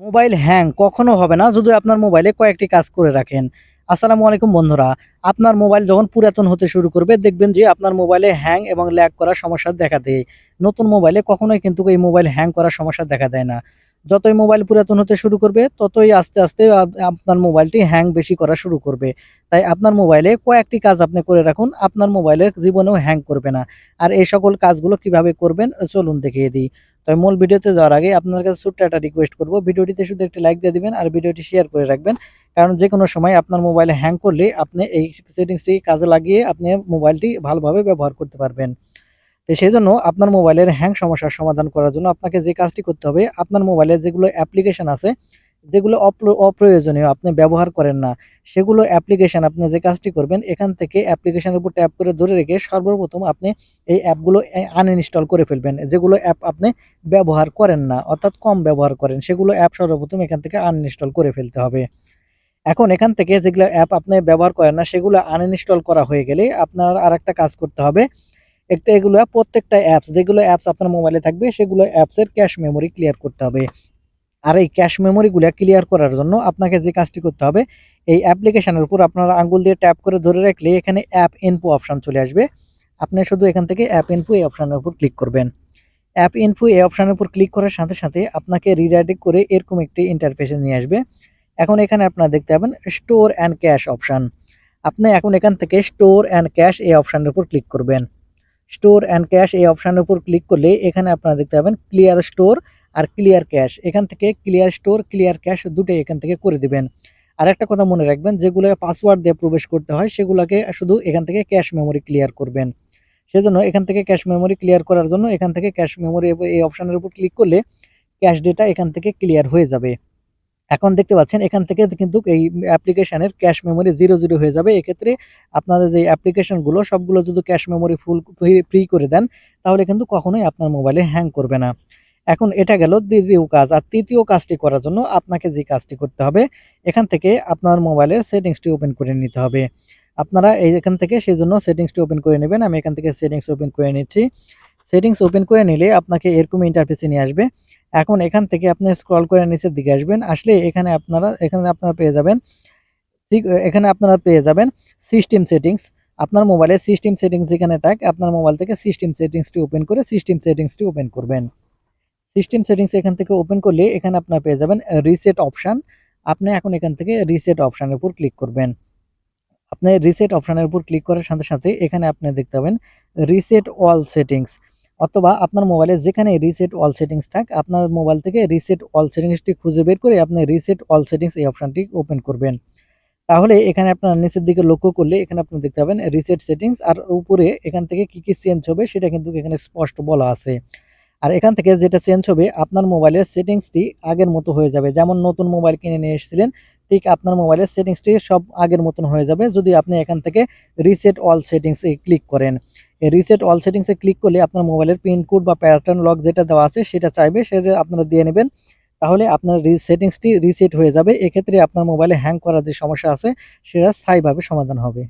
Mobile hang কখনো হবে না, যদি আপনার মোবাইলে কয়েকটি কাজ করে রাখেন। আসসালামু আলাইকুম বন্ধুরা, আপনার মোবাইল যখন পুরাতন হতে শুরু করবে, দেখবেন যে আপনার মোবাইলে হ্যাং এবং ল্যাগ করার সমস্যা দেখা দেয়। নতুন মোবাইলে কখনোই কিন্তু এই মোবাইল হ্যাং করার সমস্যা দেখা দেয় না। যতই মোবাইল পুরাতন হতে শুরু করবে, ততই আস্তে আস্তে আপনার মোবাইলটি হ্যাং বেশি করা শুরু করবে। তাই আপনার মোবাইলে কয়েকটি কাজ আপনি করে রাখুন, আপনার মোবাইলের জীবনেও হ্যাং করবে না। আর এই সকল কাজগুলো কীভাবে করবেন, চলুন দেখিয়ে দিই। তবে মূল ভিডিওতে যাওয়ার আগে আপনার কাছে ছোট্ট একটা রিকোয়েস্ট করব। ভিডিওটিতে শুধু একটি লাইক দিয়ে দিবেন আর ভিডিওটি শেয়ার করে রাখবেন। কারণ যে কোনো সময় আপনার মোবাইলে হ্যাং করলে আপনি এই সেটিংসটি কাজে লাগিয়ে আপনি মোবাইলটি ভালোভাবে ব্যবহার করতে পারবেন। তো সেই জন্য আপনার মোবাইলের হ্যাং সমস্যার সমাধান করার জন্য আপনাকে যে কাজটি করতে হবে, আপনার মোবাইলে যেগুলো অ্যাপ্লিকেশন আছে যেগুলো অপ্র- অপ্রয়োজনীয়, আপনি ব্যবহার করেন না, সেগুলো অ্যাপ্লিকেশন আপনি যে কাজটি করবেন, এখান থেকে অ্যাপ্লিকেশনের উপর ট্যাপ করে ধরে রেখে সর্বপ্রথম আপনি এই অ্যাপগুলো আনইনস্টল করে ফেলবেন। যেগুলো অ্যাপ আপনি ব্যবহার করেন না, অর্থাৎ কম ব্যবহার করেন, সেগুলো অ্যাপ সর্বপ্রথম এখান থেকে আনইনস্টল করে ফেলতে হবে। এখন এখান থেকে যেগুলো অ্যাপ আপনি ব্যবহার করেন না, সেগুলো আনইনস্টল করা হয়ে গেলে আপনার আর একটা কাজ করতে হবে। একটা এগুলো প্রত্যেকটা অ্যাপস যেগুলো অ্যাপস আপনার মোবাইলে থাকবে, সেগুলো অ্যাপসের ক্যাশ মেমোরি ক্লিয়ার করতে হবে। আর এই ক্যাশ মেমোরিগুলো ক্লিয়ার করার জন্য আপনাকে যে কাজটি করতে হবে, এই অ্যাপ্লিকেশনের উপর আপনারা আঙ্গুল দিয়ে ট্যাপ করে ধরে রাখলে এখানে অ্যাপ ইনফো অপশান চলে আসবে। আপনি শুধু এখান থেকে অ্যাপ ইনফো এই অপশানের উপর ক্লিক করবেন। অ্যাপ ইনফো এই অপশানের উপর ক্লিক করার সাথে সাথে আপনাকে রিডাইরেক্ট করে এরকম একটি ইন্টারফেসে নিয়ে আসবে। এখন এখানে আপনারা দেখতে পাবেন স্টোর অ্যান্ড ক্যাশ অপশান আপনি এখন এখান থেকে স্টোর অ্যান্ড ক্যাশ এই অপশানের উপর ক্লিক করবেন। স্টোর অ্যান্ড ক্যাশ এই অপশানের উপর ক্লিক করলে এখানে আপনারা দেখতে পাবেন ক্লিয়ার স্টোর আর ক্লিয়ার ক্যাশ এখান থেকে ক্লিয়ার স্টোর ক্লিয়ার ক্যাশ দুটোই এখান থেকে করে দিবেন। আর একটা কথা মনে রাখবেন যেগুলো পাসওয়ার্ড দিয়ে প্রবেশ করতে হয়, সেগুলোকে শুধু এখান থেকে ক্যাশ মেমোরি ক্লিয়ার করবেন। সেজন্য এখান থেকে ক্যাশ মেমোরি ক্লিয়ার করার জন্য এখান থেকে ক্যাশ মেমোরি এই অপশনের উপর ক্লিক করলে ক্যাশ ডেটা এখান থেকে ক্লিয়ার হয়ে যাবে। এখন দেখতে পাচ্ছেন, এখান থেকে কিন্তু এই অ্যাপ্লিকেশনের ক্যাশ মেমোরি জিরো জিরো হয়ে যাবে। এক্ষেত্রে আপনাদের যে অ্যাপ্লিকেশনগুলো সবগুলো যদি ক্যাশ মেমোরি ফুল ফ্রি করে দেন, তাহলে কিন্তু কখনোই আপনার মোবাইলে হ্যাং করবে না। এখন এটা গেল দ্বিতীয় কাজ, আর তৃতীয় কাজটি করার জন্য আপনাকে যে কাজটি করতে হবে, এখান থেকে আপনার মোবাইলের সেটিংসটি ওপেন করে নিতে হবে। আপনারা এখান থেকে সেই জন্য সেটিংসটি ওপেন করে নেবেন, আমি এখান থেকে সেটিংস ওপেন করে নিচ্ছি। সেটিংস ওপেন করে নিলে আপনাকে এরকম ইন্টারফেসে নিয়ে আসবে। এখন এখান থেকে আপনি স্ক্রল করে নিচের দিকে আসবেন, আসলে এখানে আপনারা এখানে আপনারা পেয়ে যাবেন এখানে আপনারা পেয়ে যাবেন সিস্টেম সেটিংস আপনার মোবাইলে সিস্টেম সেটিংস যেখানে থাক, আপনার মোবাইল থেকে সিস্টেম সেটিংসটি ওপেন করে সিস্টেম সেটিংসটি ওপেন করবেন। সিস্টেম সেটিংস এখান থেকে ওপেন করলে এখানে আপনার পেয়ে যাবেন রিসেট অপশান আপনি এখন এখান থেকে রিসেট অপশানের উপর ক্লিক করবেন। আপনি রিসেট অপশানের উপর ক্লিক করার সাথে সাথে এখানে আপনি দেখতে পাবেন রিসেট অল সেটিংস অথবা আপনার মোবাইলে যেখানে রিসেট অল সেটিংস থাক, আপনার মোবাইল থেকে রিসেট অল সেটিংসটি খুঁজে বের করে আপনি রিসেট অল সেটিংস এই অপশানটি ওপেন করবেন। তাহলে এখানে আপনার নিচের দিকে লক্ষ্য করলে এখানে আপনি দেখতে পাবেন রিসেট সেটিংস আর উপরে এখান থেকে কি কি চেঞ্জ হবে সেটা কিন্তু এখানে স্পষ্ট বলা আছে। আর এখান থেকে যেটা চেঞ্জ হবে, আপনার মোবাইলের সেটিংসটি আগের মতো হয়ে যাবে। যেমন নতুন মোবাইল কিনে নিয়ে এসেছিলেন, ঠিক আপনার মোবাইলের সেটিংসটি সব আগের মতন হয়ে যাবে। যদি আপনি এখান থেকে রিসেট অল সেটিংসে ক্লিক করেন, এই রিসেট অল সেটিংসে ক্লিক করলে আপনার মোবাইলের পিন কোড বা প্যাটার্ন লক যেটা দেওয়া আছে, সেটা চাইবে, সেটা আপনারা দিয়ে নেবেন। তাহলে আপনার সেটিংসটি রিসেট হয়ে যাবে। এক্ষেত্রে আপনার মোবাইলে হ্যাং করার যে সমস্যা আছে, সেটা স্থায়ীভাবে সমাধান হবে।